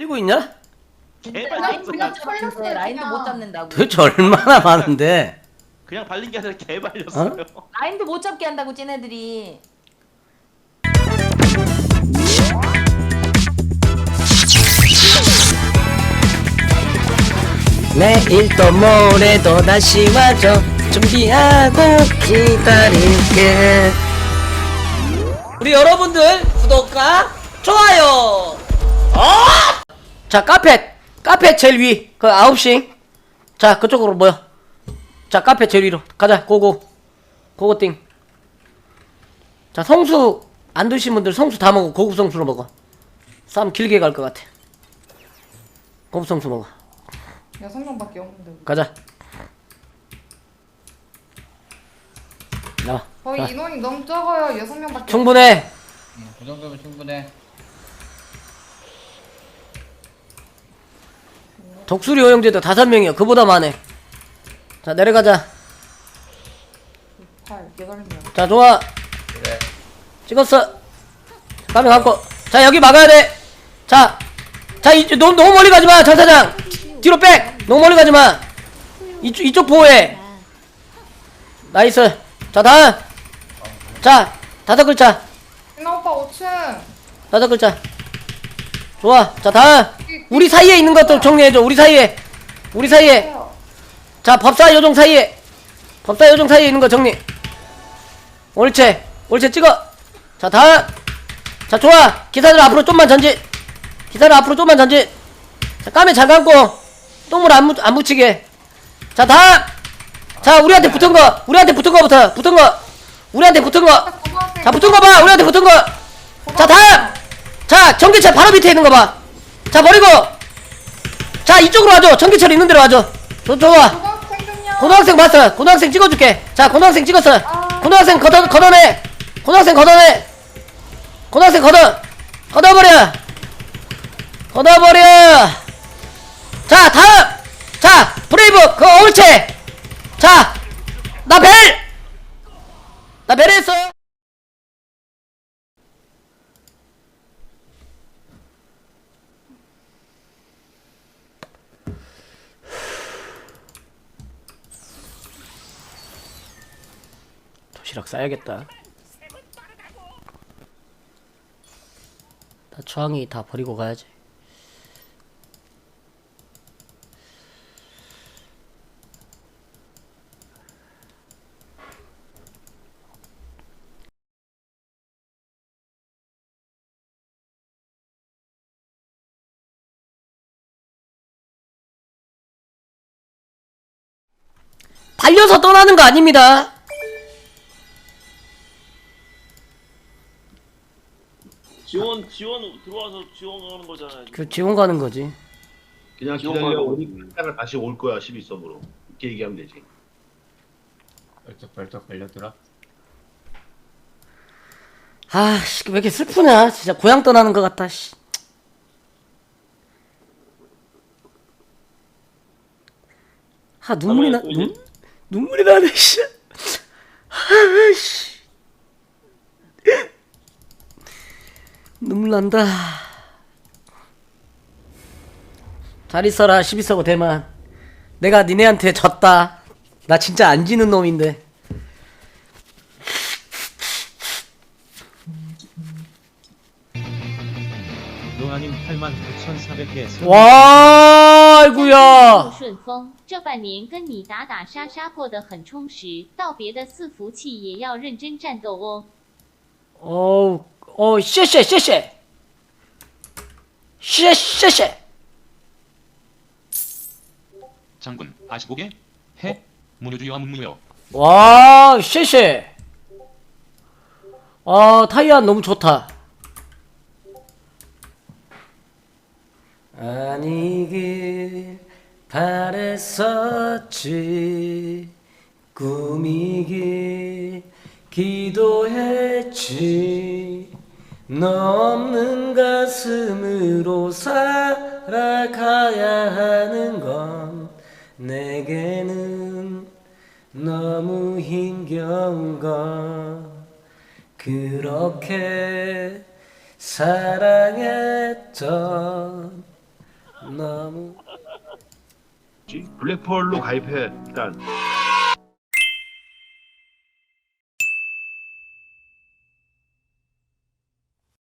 끌리고 있냐? 개발 라인도 그냥, 못 잡는데 라인도 못 잡는다고. 도대체 얼마나 많은데? 그냥 발린 게 아니라 개발렸어요. 라인도 못 잡게 한다고 쟤네들이. 내일 또 모레도 다시 와줘 준비하고 기다릴게 우리 여러분들 구독과 좋아요 어! 자 카페 카페 제일 위 그 9시 자 그쪽으로 모여 자 카페 제일 위로 가자 고고 고고띵 자 성수 안 드신 분들 성수 다 먹어 고급 성수로 먹어 싸움 길게 갈 것 같아 고급 성수 먹어 여섯 명밖에 없는데. 가자. 나와. 거의 자, 인원이 너무 적어요. 여섯 명밖에. 충분해. 응, 그 정도면 충분해. 독수리 오영제도 다섯 명이야. 그보다 많네. 자 내려가자. 8, 여덟 명. 자 좋아. 그래. 찍었어. 가면 갖고. 자 여기 막아야 돼. 자, 자 이, 너무 너무 멀리 가지 마, 장 사장. 뒤로 백. 너무 멀리 가지 마. 이쪽 이쪽 보호해. 나이스. 자 다음. 자 다섯 글자. 신나 오빠 5층. 다섯 글자. 좋아. 자, 다음. 우리 사이에 있는 것도 정리해줘. 우리 사이에. 우리 사이에. 자, 법사 요정 사이에. 법사 요정 사이에 있는 거 정리. 옳지. 옳지, 찍어. 자, 다음. 자, 좋아. 기사들 앞으로 좀만 전진. 기사들 앞으로 좀만 전진. 자, 까면 잘 감고. 똥물 안, 묻, 안 묻히게. 자, 다음. 자, 우리한테 붙은 거. 우리한테 붙은 거부터. 붙은 거. 우리한테 붙은 거. 자 붙은 거 봐. 우리한테 붙은 거. 자 다음. 자 전기철 바로 밑에 있는 거 봐. 자 버리고. 자 이쪽으로 와줘. 전기철 있는 데로 와줘. 좋 좋아. 고등학생. 고등학생 봤어. 고등학생 찍어줄게. 자 고등학생 찍었어. 고등학생 걷어 걷어내. 고등학생 걷어내. 고등학생 걷어. 걷어버려. 걷어버려. 자 다음. 자 브레이브 그거 옳지. 자나 벨. 나 벨했어. 도시락 싸야겠다. 나 주황이 다 버리고 가야지. 달려서 떠나는 거 아닙니다. 지원 지원 들어와서 지원하는 거잖아요. 그 지원 가는 거지. 그냥 지원 기다려. 우리 판단을 다시 올 거야 12섬으로 이렇게 얘기하면 되지 벌쩍벌쩍 걸렸더라. 아, 씨, 왜 이렇게 슬프냐? 진짜 고향 떠나는 것 같다, 씨. 아, 눈물이 나, 눈, 눈물이 나네, 씨. 아, 씨. 눈물 난다. 잘 있어라, 12서고 대만. 내가 니네한테 졌다. 나 진짜 안 지는 놈인데. 노아님 89,400개 와, 아이구야. 顺风，这半年跟你打打杀杀过得很充实，道别的伺服器也要认真战斗哦。 어우, 어, 谢谢,谢谢.谢谢谢. 장군 아시고게 해 문효주의와 문무요 와, 谢谢. 아, 타이안 너무 좋다. 아니길 바랬었지 꿈이길 기도했지 너 없는 가슴으로 살아가야 하는 건 내게는 너무 힘겨운 건 그렇게 사랑했던 너무 블랙펄로 가입해 일단